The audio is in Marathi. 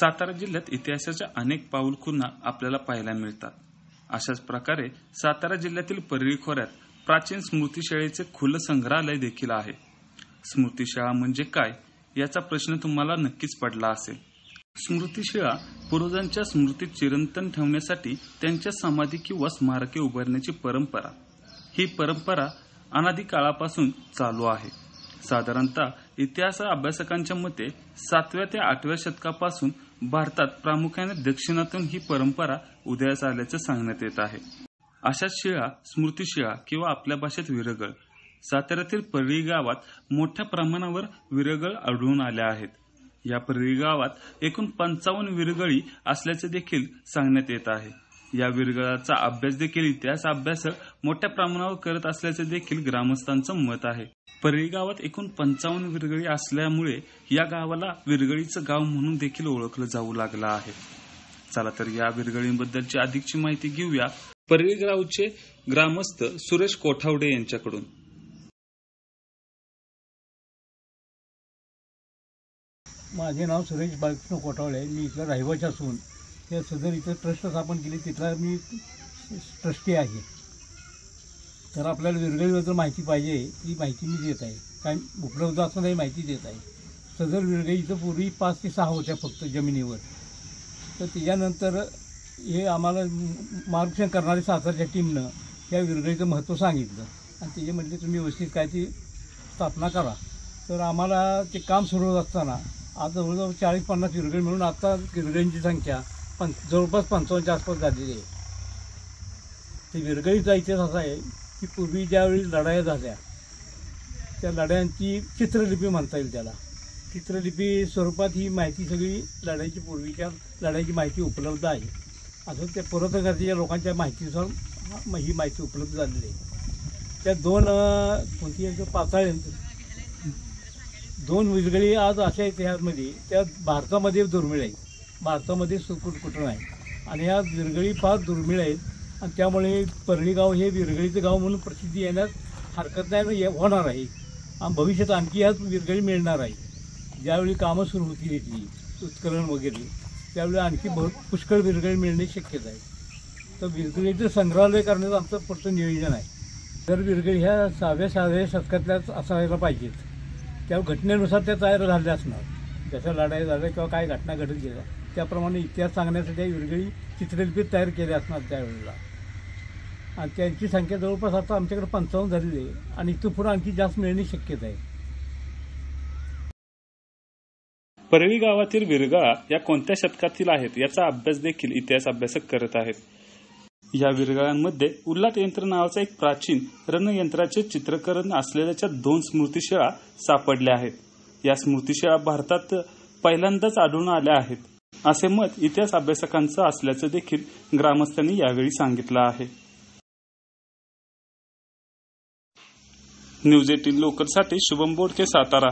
सातारा जिल्ह्यात इतिहासाच्या अनेक पाऊलखुणा आपल्याला पाहायला मिळतात. अशाच प्रकारे सातारा जिल्ह्यातील परळी खोऱ्यात प्राचीन स्मृतिशाळेचे खुलं संग्रहालय देखील आहे. स्मृतिशाळा म्हणजे काय? याचा प्रश्न तुम्हाला नक्कीच पडला असेल. स्मृतिशिळा पूर्वजांच्या स्मृती चिरंतन ठेवण्यासाठी त्यांच्या समाधी किंवा स्मारके उभारण्याची परंपरा. ही परंपरा अनादी काळापासून चालू आहे. साधारणतः इतिहास अभ्यासकांच्या मते सातव्या ते आठव्या शतकापासून भारतात प्रामुख्याने दक्षिणातून ही परंपरा उदयास आल्याचं सांगण्यात येत आहे. अशाच शिळा स्मृतिशिळा किंवा आपल्या भाषेत विरगळ साताऱ्यातील परळी गावात मोठ्या प्रमाणावर विरगळ आढळून आल्या आहेत. या परळी गावात एकूण पंचावन्न विरगळी असल्याचे देखील सांगण्यात येत आहे. या विरगळाचा अभ्यास देखील इतिहास अभ्यासक मोठ्या प्रमाणावर करत असल्याचे देखील ग्रामस्थांचं मत आहे. परळी गावात एकूण पंचावन्न विरगळी असल्यामुळे या गावाला विरगळीचं गाव म्हणून देखील ओळखलं जाऊ लागलं आहे. चला तर या विरगळींबद्दलची अधिकची माहिती घेऊया. परळी गावचे ग्रामस्थ सुरेश कोठावडे यांच्याकडून. माझे नाव सुरेश बालकृष्ण कोठावडे मी इथला रहिवासी असून त्या सदर इथं ट्रस्ट स्थापन केली तिथला मी ट्रस्टी आहे. तर आपल्याला विरगळीबद्दल माहिती पाहिजे ती माहिती मी देत आहे. काय उपलब्ध असताना ही माहिती देत आहे. सदर विरगळी इथं पूर्वी पाच ते सहा होत्या फक्त जमिनीवर तर त्याच्यानंतर हे आम्हाला मार्गदर्शन करणाऱ्या सातारच्या टीमनं त्या विरगळीचं महत्त्व सांगितलं. आणि त्याच्यामध्ये तुम्ही व्यवस्थित काय ती स्थापना करा. तर आम्हाला ते काम सुरू होत असताना आज जवळजवळ चाळीस पन्नास विरगळी मिळून आता विरगळींची संख्या पं जवळपास पंचावन्नच्या आसपास झालेली आहे. ते विरगळीचा इतिहास असा आहे की पूर्वी ज्यावेळी लढाया झाल्या त्या लढायांची चित्रलिपी म्हणता येईल त्याला. चित्रलिपी स्वरूपात ही माहिती सगळी लढाईची पूर्वीच्या लढाईची माहिती उपलब्ध आहे. असं त्या पुरातनकाळच्या लोकांच्या माहितीनुसार ही माहिती उपलब्ध झालेली आहे. त्या दोन कोणती आहे, पाताळ दोन विरगळी आज अशा इतिहासमध्ये त्या भारतामध्ये दुर्मिळ आहेत भारतामध्ये सुकुट कुठं नाही आणि ह्या विरगळी फार दुर्मिळ आहेत. आणि त्यामुळे परळी गाव हे विरगळीचं गाव म्हणून प्रसिद्धी येण्यास हरकत नाही होणार आहे. आणि भविष्यात आणखी ह्याच विरगळी मिळणार आहे. ज्यावेळी कामं सुरू होतील इथली उत्खनन वगैरे त्यावेळी आणखी भर पुष्कळ विरगळी मिळणे शक्यता आहे. तर विरगळीचं संग्रहालय करण्याचं आमचं पुढचं नियोजन आहे. तर विरगळी ह्या सहाव्या सहाव्या शतकातल्याच असायला पाहिजेत त्या घटनेनुसार त्या तयार झाल्या असणार. जशा लढाई झाल्या किंवा काय घटना घडत गेल्या. त्याप्रमाणे इतिहास सांगण्यासाठी या विरगळी चित्रलिपीत तयार केले असणार त्यावेळेला आणि त्यांची संख्या जवळपास आता आमच्याकडे पंचावन्न झालेली आहे. आणि इथून पुढे आणखी जास्त मिळणे शक्यता आहे. परळी गावातील विरगा या कोणत्या शतकातील आहेत याचा अभ्यास देखील इतिहास अभ्यासक करत आहेत. या विरगाळांमध्ये उल्लाट यंत्र नावाचा एक प्राचीन रणयंत्राचे चित्रकरण असलेल्याच्या दोन स्मृतिशिळा सापडल्या आहेत. या स्मृतिशिळा भारतात पहिल्यांदाच आढळून आल्या आहेत. असे मत इतिहास अभ्यासकांचं असल्याचं देखील ग्रामस्थांनी यावेळी सांगितलं आहे. न्यूज एटीन लोकलसाठी शुभम बोडके सातारा.